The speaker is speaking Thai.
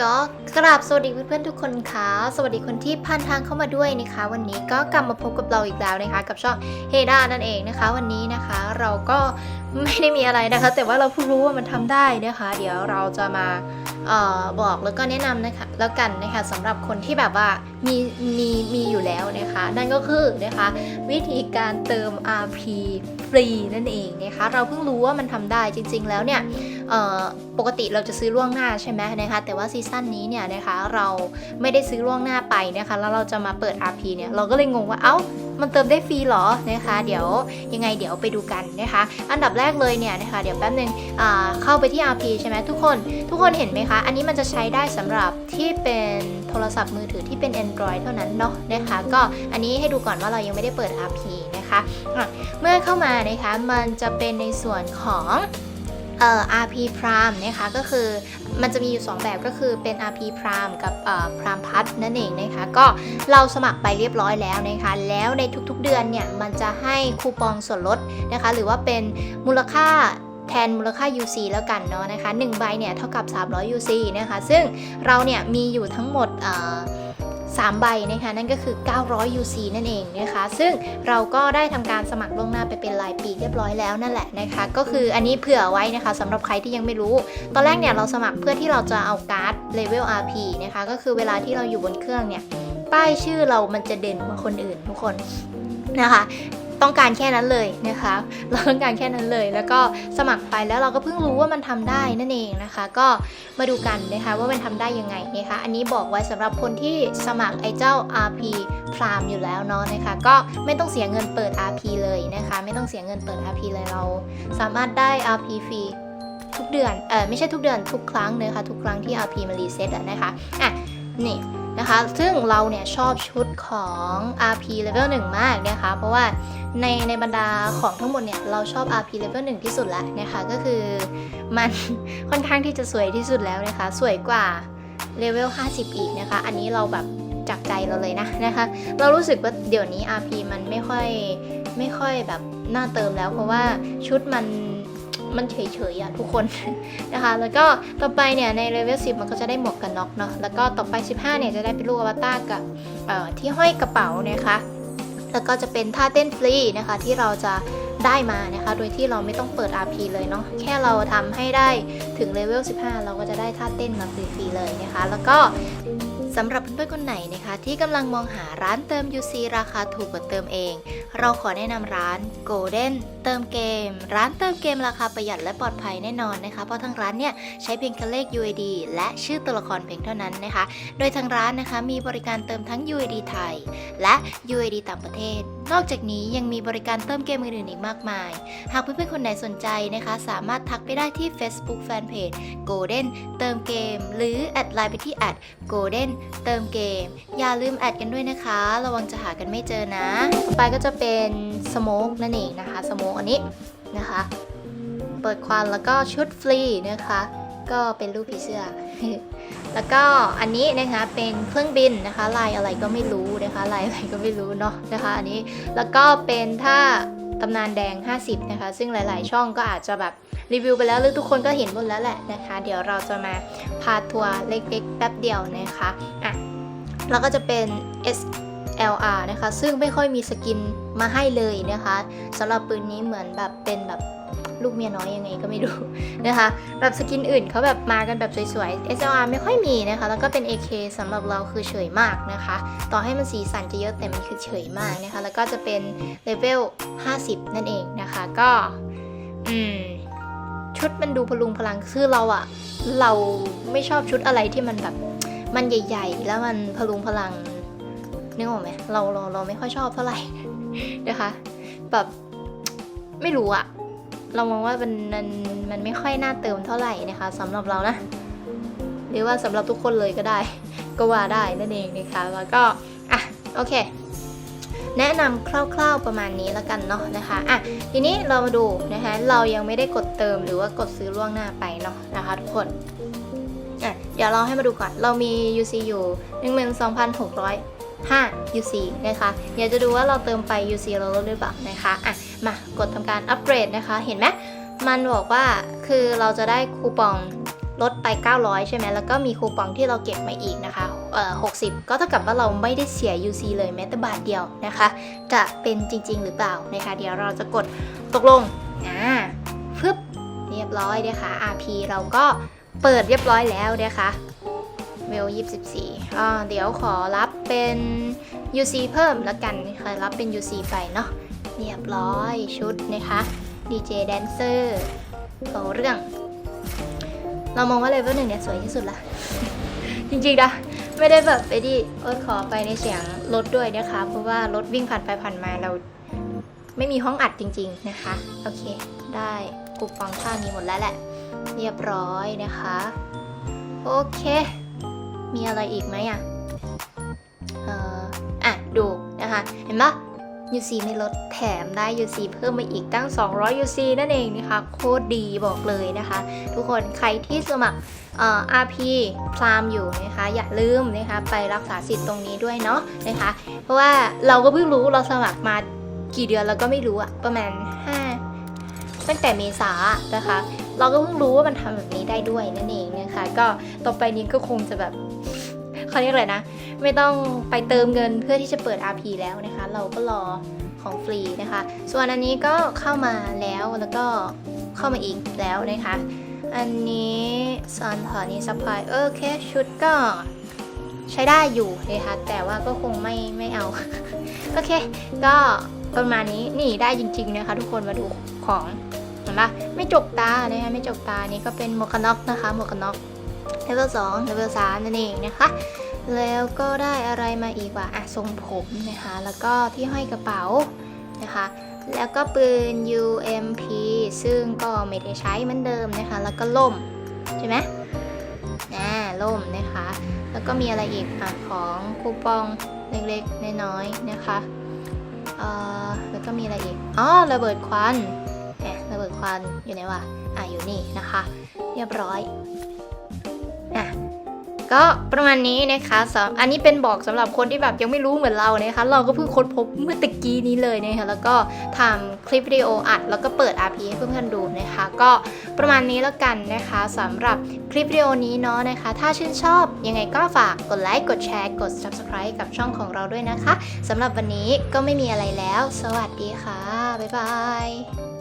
ก็กราบสวัสดีเพื่อนๆทุกคนค่ะสวัสดีคนที่ผ่านทางเข้ามาด้วยนะคะ วันนี้ก็กลับมาพบกับเราอีกแล้วนะคะ กับช่องเฮดานั่นเองนะคะ วันนี้นะคะเราก็ไม่ได้มีอะไรนะคะ แต่ว่าเราเพิ่งรู้ว่ามันทำได้นะคะ เดี๋ยวเราจะมาออบอกแล้วก็แนะนำนะคะแล้วกันนะคะสำหรับคนที่แบบว่ามีมีมีอยู่แล้วนะคะ นั่นก็คือนะคะ วิธีการเติม RP ฟรีนั่นเองนะคะ เราเพิ่งรู้ว่ามันทำได้จริง ๆ แล้วเนี่ย ปกติเราจะซื้อล่วงหน้าใช่ไหมนะคะแต่ว่าซีซั่นนี้เนี่ยนะคะเราไม่ได้ซื้อล่วงหน้าไปนะคะแล้วเราจะมาเปิด RP เนี่ยเราก็เลยงงว่าเอ้ามันเติมได้ฟรีหรอนะคะ เดี๋ยวยังไงเดี๋ยวไปดูกันนะคะ อันดับแรกเลยเนี่ยนะคะเดี๋ยวแป๊บนึงอ่าเข้าไปที่ RP ใช่ไหมทุกคนทุกคนเห็นไหมคะ อันนี้มันจะใช้ได้สำหรับที่เป็นโทรศัพท์มือถือที่เป็น Android เท่านั้นเนาะนะคะก็อันนี้ให้ดูก่อนว่าเรายังไม่ได้เปิด RP นะคะะเมื่อเข้ามานะคะมันจะเป็นในส่วนของ เอ่อ RP Prime นะคะก็คือมันจะมีอยู่ 2 แบบก็คือเป็น RP Prime กับเอ่อ Prime Plus นั่นเองนะคะก็เราสมัครไปเรียบร้อยแล้วนะคะแล้วในทุกๆเดือนเนี่ยมันจะให้คูปองส่วนลดนะคะหรือว่าเป็นมูลค่าแทนมูลค่า UC แล้วกันเนาะนะคะ1ใบเนี่ยเท่ากับ 300 UC นะคะซึ่งเราเนี่ยมีอยู่ทั้งหมดเอ่อ 3 ใบนะคะนั่นก็คือ 900 UC นั่นเองนะคะ ซึ่งเราก็ได้ทำการสมัครล่วงหน้าไปเป็นรายปีเรียบร้อยแล้วนั่นแหละนะคะ ก็คืออันนี้เผื่อไว้นะคะสำหรับใครที่ยังไม่รู้ ตอนแรกเนี่ยเราสมัครเพื่อที่เราจะเอาการ์ดเลเวล RP นะคะ ก็คือเวลาที่เราอยู่บนเครื่องเนี่ย ป้ายชื่อเรามันจะเด่นกว่าคนอื่นทุกคนนะคะ ต้องการแค่นั้นเลยนะคะ เราต้องการแค่นั้นเลย แล้วก็สมัครไปแล้วเราก็เพิ่งรู้ว่ามันทำได้นั่นเองนะคะ ก็มาดูกันนะคะว่ามันทำได้ยังไงนะคะ อันนี้บอกไว้สำหรับคนที่สมัครไอ้เจ้า RP Prime อยู่แล้วเนาะนะคะ ก็ไม่ต้องเสียเงินเปิด RP เลยนะคะ ไม่ต้องเสียเงินเปิด RP เลยเรา สามารถได้ RP ฟรีทุกเดือน เออไม่ใช่ทุกเดือนทุกครั้งนะคะทุกครั้งที่ RP มารีเซ็ตนะคะ อะ นี่นะคะ ซึ่งเราเนี่ยชอบชุดของ RP level 1 มากนะคะ เพราะว่า ในในบรรดาของทั้งหมดเนี่ย เราชอบ RP level 1 ที่สุดแล้วนะคะ ก็คือมันค่อนข้างที่จะสวยที่สุดแล้วนะคะ สวยกว่าเลเวล 50 อีกนะคะ อันนี้เราแบบจับใจเราเลยนะนะคะ เรารู้สึกว่าเดี๋ยวนี้ RP มันไม่ค่อยไม่ค่อยแบบน่าเติมแล้วเพราะว่าชุดมันมันเฉยๆอะทุกคนนะคะ แล้วก็ต่อไปเนี่ยในเลเวล 10 มันก็จะได้หมวกกันน็อกเนาะ แล้วก็ต่อไป 15 เนี่ยจะได้เป็นลูกอวตารกับที่ห้อยกระเป๋านะคะ แล้วก็จะเป็นท่าเต้นฟรีนะคะที่เราจะได้มานะคะ โดยที่เราไม่ต้องเปิด RP เลยเนาะ แค่เราทำให้ได้ถึงเลเวล 15 เราก็จะได้ท่าเต้นมาฟรีๆเลยนะคะ แล้วก็ สำหรับเพื่อนๆคนไหนนะคะ ที่กำลังมองหาร้านเติม UC ราคาถูกกว่าเติมเอง เราขอแนะนำร้าน Golden เติมเกม ร้านเติมเกมราคาประหยัดและปลอดภัยแน่นอนนะคะ เพราะทางร้านเนี่ยใช้เพียงแค่เลข UID และชื่อตัวละครเพียงเท่านั้นนะคะ โดยทางร้านนะคะมีบริการเติมทั้ง UID ไทย และ UID ต่างประเทศ นอกจากนี้ยังมีบริการเติมเกมอื่นๆอีกมากมาย หากเพื่อนๆคนไหนสนใจนะคะ สามารถทักไปได้ที่ Facebook Fanpage Golden เติมเกม หรือแอดไลน์ไปที่แอด Golden เติมเกม อย่าลืมแอดกันด้วยนะคะ ระวังจะหากันไม่เจอนะต่อไปก็จะเป็นสโมกนั่นเองนะคะสโมกอันนี้นะคะ เปิดควันแล้วก็ชุดฟรีนะคะ ก็เป็นรูปผีเสื้อ แล้วก็อันนี้นะคะเป็นเครื่องบินนะคะลายอะไรก็ไม่รู้นะคะลายอะไรก็ไม่รู้เนาะนะคะอันนี้แล้วก็เป็นท่าตำนานแดง 50 นะคะ ซึ่งหลาย ๆ ช่องก็อาจจะแบบรีวิวไปแล้วหรือทุกคนก็เห็นหมดแล้วแหละนะคะ เดี๋ยวเราจะมาพาทัวร์เล็ก ๆ แป๊บเดียวนะคะอะแล้วก็จะเป็น SLR นะคะ ซึ่งไม่ค่อยมีสกินมาให้เลยนะคะสำหรับปืนนี้เหมือนแบบเป็นแบบ ลูกเมียน้อยยังไงก็ไม่รู้นะคะ แบบสกินอื่นเขาแบบมากันแบบสวยๆ SLR ไม่ค่อยมีนะคะ แล้วก็เป็น AK สำหรับเราคือเฉยมากนะคะ ต่อให้มันสีสันจะเยอะแต่มันคือเฉยมากนะคะ แล้วก็จะเป็นเลเวล 50 นั่นเองนะคะ ก็ อืม ชุดมันดูพลุงพลังคือเราอะเราไม่ชอบชุดอะไรที่มันแบบมันใหญ่ ๆ แล้วมันพลุงพลังนึกออกไหมเราเราเราไม่ค่อยชอบเท่าไหร่นะคะ แบบไม่รู้อะ เรามองว่ามันมันมันไม่ค่อยน่าเติมเท่าไหร่นะคะสำหรับเรานะ หรือว่าสำหรับทุกคนเลยก็ได้ ก็ว่าได้นั่นเองนะคะแล้วก็อะโอเค แนะนำคร่าว ๆประมาณนี้แล้วกันเนาะนะคะอะทีนี้เรามาดูนะคะเรายังไม่ได้กดเติมหรือว่ากดซื้อล่วงหน้าไปเนาะนะคะ ทุกคนอะเดี๋ยวเราให้มาดูก่อนเรามี UC อยู่ 5 UC นะคะเดี๋ยวจะดูว่าเราเติมไป UC เราลดหรือเปล่านะคะอะมากดทำการอัปเกรดนะคะ เห็นไหมมันบอกว่าคือเราจะได้คูปองลดไป 900 ใช่ไหม แล้วก็มีคูปองที่เราเก็บมาอีกนะคะ เอ่อ 60 ก็เท่ากับว่าเราไม่ได้เสีย UC เลยแม้แต่บาทเดียวนะคะ จะเป็นจริง ๆ หรือเปล่านะคะ เดี๋ยวเราจะกดตกลง อ่าฟึบเรียบร้อยนะคะ RP เราก็เปิดเรียบร้อยแล้วนะคะ เวล 24อ่าเดี๋ยวขอรับ เป็น UC เพิ่มแล้วกันค่ะรับเป็น UC ไปเนาะเรียบร้อยชุดนะคะ DJ Dancer เอาเรื่อง เรามองว่าเลเวลหนึ่งเนี่ยสวยที่สุดละจริงๆนะไม่ได้แบบไปดิเออขอไปในเสียงรถด้วยนะคะ เพราะว่ารถวิ่งผ่านไปผ่านมาเราไม่มีห้องอัดจริง ๆนะคะ โอเค ได้กูปองค่านี้หมดแล้วแหละ เรียบร้อยนะคะ โอเค มีอะไรอีกไหมอะ เอ่ออะดูนะคะ เห็นปะ UC ไม่ลดแถมได้ UC เพิ่มมาอีกตั้ง 200 UC นั่นเองนะคะ โคตรดีบอกเลยนะคะ ทุกคนใครที่สมัครเอ่อ RP พรามอยู่นะคะ อย่าลืมนะคะไปรักษาสิทธิ์ตรงนี้ด้วยเนาะนะคะ เพราะว่าเราก็เพิ่งรู้เราสมัครมากี่เดือนเราก็ไม่รู้อะประมาณ 5 ตั้งแต่เมษานะคะ เราก็เพิ่งรู้ว่ามันทำแบบนี้ได้ด้วยนั่นเองนะคะ ก็ต่อไปนี้ก็คงจะแบบ เขาเรียกอะไรนะ ไม่ต้องไปเติมเงินเพื่อที่จะเปิด RP แล้วนะคะ เราก็รอของฟรีนะคะ ส่วนอันนี้ก็เข้ามาแล้วแล้วก็เข้ามาอีกแล้วนะคะ อันนี้ซันพอนี้ซัพพลายโอเคชุดก็ใช้ได้อยู่นะคะแต่ว่าก็คงไม่ไม่เอา โอเค ก็ประมาณนี้นี่ได้จริง ๆนะคะ ทุกคนมาดูของเห็นปะไม่จกตานะคะไม่จกตานี่ก็เป็นหมวกกันน็อกนะคะหมวกกันน็อก เลเวลสองเลเวลสามนั่นเองนะคะ แล้วก็ได้อะไรมาอีกว่าอะทรงผมนะคะ แล้วก็ที่ห้อยกระเป๋านะคะ แล้วก็ปืน UMP ซึ่งก็ไม่ได้ใช้เหมือนเดิมนะคะ แล้วก็ล่มใช่ไหมอ่าล่มนะคะ แล้วก็มีอะไรอีกอะของคูปองเล็กๆ น้อยๆนะคะเอ่อแล้วก็มีอะไรอีก อ๋อ ระเบิดควันแหมระเบิดควันอยู่ไหนวะ อะ อยู่นี่นะคะ เรียบร้อย อะก็ประมาณนี้นะคะสำอันนี้เป็นบอกสำหรับคนที่แบบยังไม่รู้เหมือนเรานะคะ เราก็เพิ่งค้นพบเมื่อตะกี้นี้เลยนะคะแล้วก็ทำคลิปวิดีโออัด แล้วก็เปิด RP ให้เพื่อนๆดูนะคะ ก็ประมาณนี้แล้วกันนะคะสำหรับคลิปวิดีโอนี้เนาะนะคะ ถ้าชื่นชอบยังไงก็ฝากกดไลค์กดแชร์กด subscribe กับช่องของเราด้วยนะคะสำหรับวันนี้ก็ไม่มีอะไรแล้ว สวัสดีค่ะบ๊ายบาย